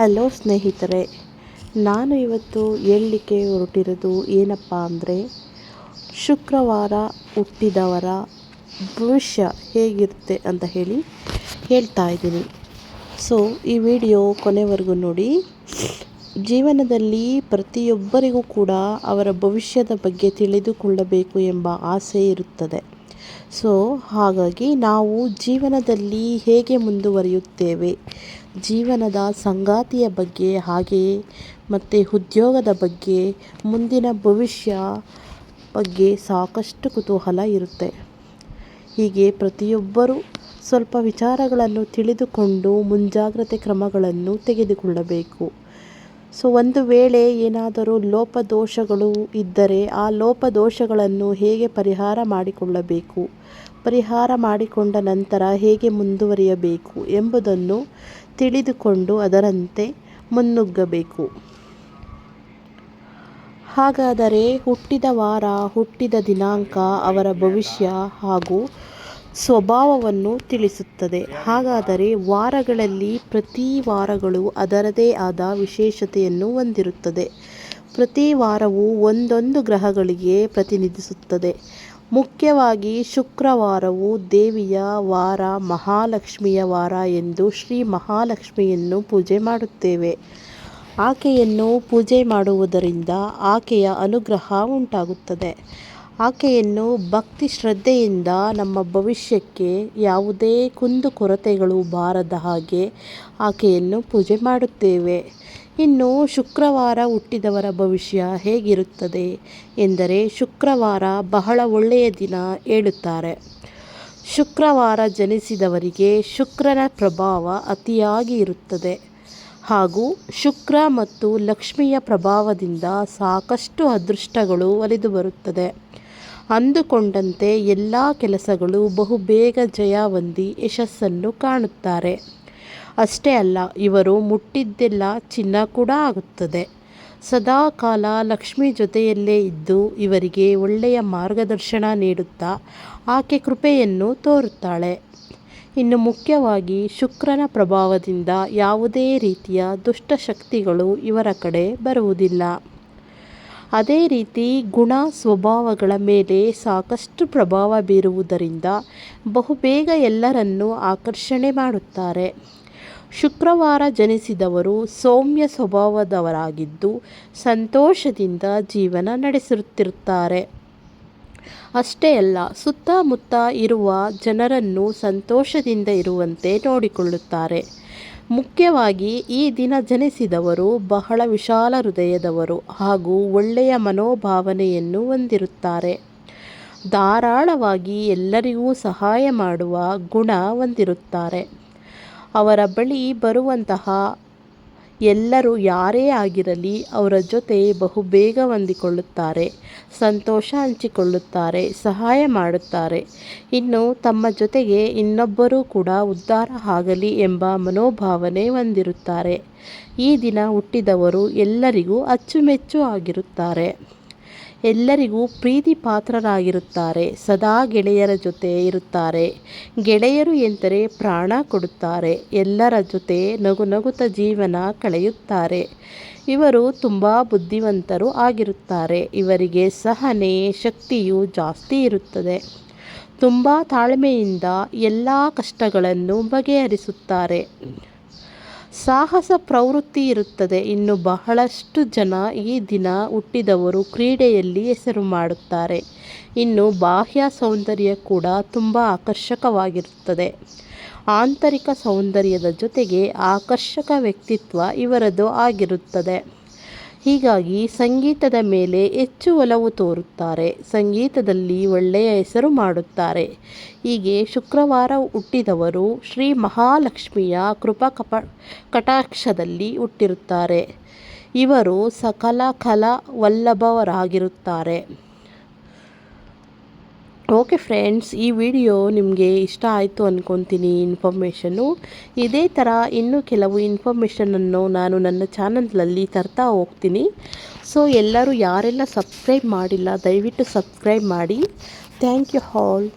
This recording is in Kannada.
ಹಲೋ ಸ್ನೇಹಿತರೆ, ನಾನು ಇವತ್ತು ಹೇಳಲಿಕ್ಕೆ ಹೊರಟಿರೋದು ಏನಪ್ಪ ಅಂದರೆ, ಶುಕ್ರವಾರ ಹುಟ್ಟಿದವರ ಭವಿಷ್ಯ ಹೇಗಿರುತ್ತೆ ಅಂತ ಹೇಳಿ ಹೇಳ್ತಾ ಇದ್ದೀನಿ. ಸೊ ಈ ವಿಡಿಯೋ ಕೊನೆವರೆಗೂ ನೋಡಿ. ಜೀವನದಲ್ಲಿ ಪ್ರತಿಯೊಬ್ಬರಿಗೂ ಕೂಡ ಅವರ ಭವಿಷ್ಯದ ಬಗ್ಗೆ ತಿಳಿದುಕೊಳ್ಳಬೇಕು ಎಂಬ ಆಸೆ ಇರುತ್ತದೆ. ಸೊ ಹಾಗಾಗಿ ನಾವು ಜೀವನದಲ್ಲಿ ಹೇಗೆ ಮುಂದುವರಿಯುತ್ತೇವೆ? ಜೀವನದ ಸಂಗಾತಿಯ ಬಗ್ಗೆ ಹಾಗೆಯೇ ಮತ್ತು ಉದ್ಯೋಗದ ಬಗ್ಗೆ, ಮುಂದಿನ ಭವಿಷ್ಯ ಬಗ್ಗೆ ಸಾಕಷ್ಟು ಕುತೂಹಲ ಇರುತ್ತೆ. ಹೀಗೆ ಪ್ರತಿಯೊಬ್ಬರೂ ಸ್ವಲ್ಪ ವಿಚಾರಗಳನ್ನು ತಿಳಿದುಕೊಂಡು ಮುಂಜಾಗ್ರತೆ ಕ್ರಮಗಳನ್ನು ತೆಗೆದುಕೊಳ್ಳಬೇಕು. ಸೊ, ಒಂದು ವೇಳೆ ಏನಾದರೂ ಲೋಪದೋಷಗಳು ಇದ್ದರೆ ಆ ಲೋಪದೋಷಗಳನ್ನು ಹೇಗೆ ಪರಿಹಾರ ಮಾಡಿಕೊಳ್ಳಬೇಕು? ಪರಿಹಾರ ಮಾಡಿಕೊಂಡ ನಂತರ ಹೇಗೆ ಮುಂದುವರಿಯಬೇಕು ಎಂಬುದನ್ನು ತಿಳಿದುಕೊಂಡು ಅದರಂತೆ ಮುನ್ನುಗ್ಗಬೇಕು. ಹಾಗಾದರೆ ಹುಟ್ಟಿದ ವಾರ, ಹುಟ್ಟಿದ ದಿನಾಂಕ ಅವರ ಭವಿಷ್ಯ ಹಾಗೂ ಸ್ವಭಾವವನ್ನು ತಿಳಿಸುತ್ತದೆ. ಹಾಗಾದರೆ ವಾರಗಳಲ್ಲಿ ಪ್ರತಿ ವಾರಗಳು ಅದರದೇ ಆದ ವಿಶೇಷತೆಯನ್ನು ಹೊಂದಿರುತ್ತದೆ. ಪ್ರತಿ ವಾರವು ಒಂದೊಂದು ಗ್ರಹಗಳಿಗೆ ಪ್ರತಿನಿಧಿಸುತ್ತದೆ. ಮುಖ್ಯವಾಗಿ ಶುಕ್ರವಾರವು ದೇವಿಯ ವಾರ, ಮಹಾಲಕ್ಷ್ಮಿಯ ವಾರ ಎಂದು ಶ್ರೀ ಮಹಾಲಕ್ಷ್ಮಿಯನ್ನು ಪೂಜೆ ಮಾಡುತ್ತೇವೆ. ಆಕೆಯನ್ನು ಪೂಜೆ ಮಾಡುವುದರಿಂದ ಆಕೆಯ ಅನುಗ್ರಹ ಉಂಟಾಗುತ್ತದೆ. ಆಕೆಯನ್ನು ಭಕ್ತಿ ಶ್ರದ್ಧೆಯಿಂದ ನಮ್ಮ ಭವಿಷ್ಯಕ್ಕೆ ಯಾವುದೇ ಕುಂದು ಕೊರತೆಗಳು ಬಾರದ ಹಾಗೆ ಆಕೆಯನ್ನು ಪೂಜೆ ಮಾಡುತ್ತೇವೆ. ಇನ್ನು ಶುಕ್ರವಾರ ಹುಟ್ಟಿದವರ ಭವಿಷ್ಯ ಹೇಗಿರುತ್ತದೆ ಎಂದರೆ ಶುಕ್ರವಾರ ಬಹಳ ಒಳ್ಳೆಯ ದಿನ ಹೇಳುತ್ತಾರೆ. ಶುಕ್ರವಾರ ಜನಿಸಿದವರಿಗೆ ಶುಕ್ರನ ಪ್ರಭಾವ ಅತಿಯಾಗಿ ಇರುತ್ತದೆ. ಹಾಗೂ ಶುಕ್ರ ಮತ್ತು ಲಕ್ಷ್ಮಿಯ ಪ್ರಭಾವದಿಂದ ಸಾಕಷ್ಟು ಅದೃಷ್ಟಗಳು ಒಲಿದು ಬರುತ್ತದೆ. ಅಂದುಕೊಂಡಂತೆ ಎಲ್ಲ ಕೆಲಸಗಳು ಬಹುಬೇಗ ಜಯ ಹೊಂದಿ ಯಶಸ್ಸನ್ನು ಕಾಣುತ್ತಾರೆ. ಅಷ್ಟೇ ಅಲ್ಲ, ಇವರು ಮುಟ್ಟಿದ್ದೆಲ್ಲ ಚಿನ್ನ ಕೂಡ ಆಗುತ್ತದೆ. ಸದಾ ಕಾಲ ಲಕ್ಷ್ಮಿ ಜೊತೆಯಲ್ಲೇ ಇದ್ದು ಇವರಿಗೆ ಒಳ್ಳೆಯ ಮಾರ್ಗದರ್ಶನ ನೀಡುತ್ತಾ ಆಕೆ ಕೃಪೆಯನ್ನು ತೋರುತ್ತಾಳೆ. ಇನ್ನು ಮುಖ್ಯವಾಗಿ ಶುಕ್ರನ ಪ್ರಭಾವದಿಂದ ಯಾವುದೇ ರೀತಿಯ ದುಷ್ಟಶಕ್ತಿಗಳು ಇವರ ಕಡೆ ಬರುವುದಿಲ್ಲ. ಅದೇ ರೀತಿ ಗುಣ ಸ್ವಭಾವಗಳ ಮೇಲೆ ಸಾಕಷ್ಟು ಪ್ರಭಾವ ಬೀರುವುದರಿಂದ ಬಹುಬೇಗ ಎಲ್ಲರನ್ನೂ ಆಕರ್ಷಣೆ ಮಾಡುತ್ತಾರೆ. ಶುಕ್ರವಾರ ಜನಿಸಿದವರು ಸೌಮ್ಯ ಸ್ವಭಾವದವರಾಗಿದ್ದು ಸಂತೋಷದಿಂದ ಜೀವನ ನಡೆಸುತ್ತಿರುತ್ತಾರೆ. ಅಷ್ಟೇ ಅಲ್ಲ, ಸುತ್ತಮುತ್ತ ಇರುವ ಜನರನ್ನು ಸಂತೋಷದಿಂದ ಇರುವಂತೆ ನೋಡಿಕೊಳ್ಳುತ್ತಾರೆ. ಮುಖ್ಯವಾಗಿ ಈ ದಿನ ಜನಿಸಿದವರು ಬಹಳ ವಿಶಾಲ ಹೃದಯದವರು ಹಾಗೂ ಒಳ್ಳೆಯ ಮನೋಭಾವನೆಯನ್ನು ಹೊಂದಿರುತ್ತಾರೆ. ಧಾರಾಳವಾಗಿ ಎಲ್ಲರಿಗೂ ಸಹಾಯ ಮಾಡುವ ಗುಣ ಹೊಂದಿರುತ್ತಾರೆ. ಅವರ ಬಳಿ ಬರುವಂತಹ ಎಲ್ಲರೂ ಯಾರೇ ಆಗಿರಲಿ ಅವರ ಜೊತೆ ಬಹುಬೇಗ ಹೊಂದಿಕೊಳ್ಳುತ್ತಾರೆ, ಸಂತೋಷ ಹಂಚಿಕೊಳ್ಳುತ್ತಾರೆ, ಸಹಾಯ ಮಾಡುತ್ತಾರೆ. ಇನ್ನು ತಮ್ಮ ಜೊತೆಗೆ ಇನ್ನೊಬ್ಬರೂ ಕೂಡ ಉದ್ಧಾರ ಆಗಲಿ ಎಂಬ ಮನೋಭಾವನೆ ಹೊಂದಿರುತ್ತಾರೆ. ಈ ದಿನ ಹುಟ್ಟಿದವರು ಎಲ್ಲರಿಗೂ ಅಚ್ಚುಮೆಚ್ಚು ಆಗಿರುತ್ತಾರೆ. ಎಲ್ಲರಿಗೂ ಪ್ರೀತಿ ಪಾತ್ರರಾಗಿರುತ್ತಾರೆ ಸದಾ ಗೆಳೆಯರ ಜೊತೆ ಇರುತ್ತಾರೆ. ಗೆಳೆಯರು ಎಂದರೆ ಪ್ರಾಣ ಕೊಡುತ್ತಾರೆ, ಎಲ್ಲರ ಜೊತೆ ನಗು ನಗುತ್ತ ಜೀವನ ಕಳೆಯುತ್ತಾರೆ. ಇವರು ತುಂಬ ಬುದ್ಧಿವಂತರು ಆಗಿರುತ್ತಾರೆ, ಇವರಿಗೆ ಸಹನೆ, ಶಕ್ತಿಯು ಜಾಸ್ತಿ ಇರುತ್ತದೆ. ತುಂಬ ತಾಳ್ಮೆಯಿಂದ ಎಲ್ಲ ಕಷ್ಟಗಳನ್ನು ಬಗೆಹರಿಸುತ್ತಾರೆ. ಸಾಹಸ ಪ್ರವೃತ್ತಿ ಇರುತ್ತದೆ. ಇನ್ನು ಬಹಳಷ್ಟು ಜನ ಈ ದಿನ ಹುಟ್ಟಿದವರು ಕ್ರೀಡೆಯಲ್ಲಿ ಹೆಸರು ಮಾಡುತ್ತಾರೆ. ಇನ್ನು ಬಾಹ್ಯ ಸೌಂದರ್ಯ ಕೂಡ ತುಂಬ ಆಕರ್ಷಕವಾಗಿರುತ್ತದೆ. ಆಂತರಿಕ ಸೌಂದರ್ಯದ ಜೊತೆಗೆ ಆಕರ್ಷಕ ವ್ಯಕ್ತಿತ್ವ ಇವರದು ಆಗಿರುತ್ತದೆ. ಹೀಗಾಗಿ ಸಂಗೀತದ ಮೇಲೆ ಹೆಚ್ಚು ಒಲವು ತೋರುತ್ತಾರೆ. ಸಂಗೀತದಲ್ಲಿ ಒಳ್ಳೆಯ ಹೆಸರು ಮಾಡುತ್ತಾರೆ. ಹೀಗೆ ಶುಕ್ರವಾರ ಹುಟ್ಟಿದವರು ಶ್ರೀ ಮಹಾಲಕ್ಷ್ಮಿಯ ಕೃಪಾ ಕಪ, ಕಟಾಕ್ಷದಲ್ಲಿ ಹುಟ್ಟಿರುತ್ತಾರೆ. ಇವರು ಸಕಲ ಕಲಾ ವಲ್ಲಭರಾಗಿರುತ್ತಾರೆ ಓಕೆ ಫ್ರೆಂಡ್ಸ್ ಈ ವಿಡಿಯೋ ನಿಮಗೆ ಇಷ್ಟ ಆಯಿತು ಅಂದ್ಕೊತೀನಿ ಇನ್ಫಾರ್ಮೇಷನ್ನು ಇದೇ ಥರ ಇನ್ನೂ ಕೆಲವು ಇನ್ಫಾರ್ಮೇಷನನ್ನು ನಾನು ನನ್ನ ಚಾನಲ್ನಲ್ಲಿ ತರ್ತಾ ಹೋಗ್ತೀನಿ. ಸೊ ಎಲ್ಲರೂ ಯಾರೆಲ್ಲ ಸಬ್ಸ್ಕ್ರೈಬ್ ಮಾಡಿಲ್ಲ, ದಯವಿಟ್ಟು ಸಬ್ಸ್ಕ್ರೈಬ್ ಮಾಡಿ. Thank you all